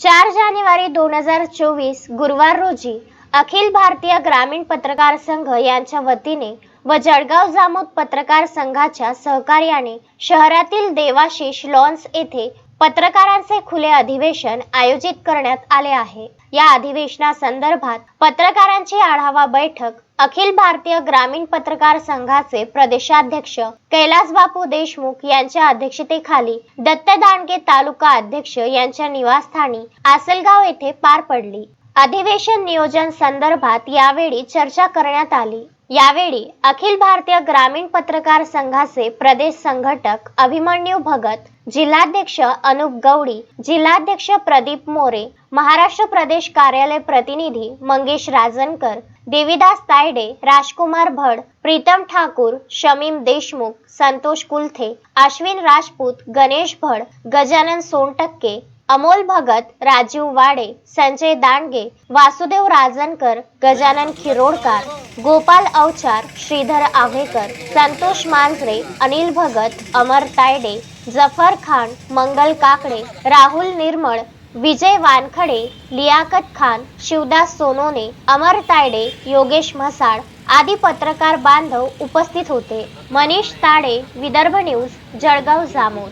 चार जानेवारी दोन हजार चोवीस गुरुवार रोजी अखिल भारतीय ग्रामीण पत्रकार संघ यांच्या वतीने व जळगाव जामोद पत्रकार संघाच्या सहकार्याने शहरातील देवाशिष लॉन्स येथे पत्रकारांचे खुले अधिवेशन आयोजित करण्यात आले आहे. या अधिवेशनासंदर्भात पत्रकारांची आढावा बैठक अखिल भारतीय ग्रामीण पत्रकार संघाचे प्रदेशाध्यक्ष कैलास बापू देशमुख यांच्या अध्यक्षतेखाली दत्त दांडगे तालुका अध्यक्ष यांच्या निवासस्थानी आसलगाव येथे पार पडली. अधिवेशन नियोजन संदर्भात यावेळी चर्चा करण्यात आली. यावेळी अखिल भारतीय ग्रामीण पत्रकार संघाचे प्रदेश संघटक अभिमन्यू भगत जिल्हाध्यक्ष अनुप गवडी जिल्हाध्यक्ष प्रदीप मोरे महाराष्ट्र प्रदेश कार्यालय प्रतिनिधी मंगेश राजनकर देविदास तायडे राजकुमार भड प्रीतम ठाकूर शमीम देशमुख संतोष कुलथे अश्विन राजपूत गणेश भड गजानन सोनटक्के अमोल भगत राजीव वाडे संजय दांडगे वासुदेव राजनकर गजानन खिरोडकर गोपाल अवचार श्रीधर आव्हेकर संतोष मांजरे अनिल भगत अमर तायडे जफर खान मंगल काकडे राहुल निर्मळ विजय वानखडे लियाकत खान शिवदास सोनोने अमर तायडे योगेश म्हसाळ आदी पत्रकार बांधव उपस्थित होते. मनीष ताडे विदर्भ न्यूज जळगाव जामोद.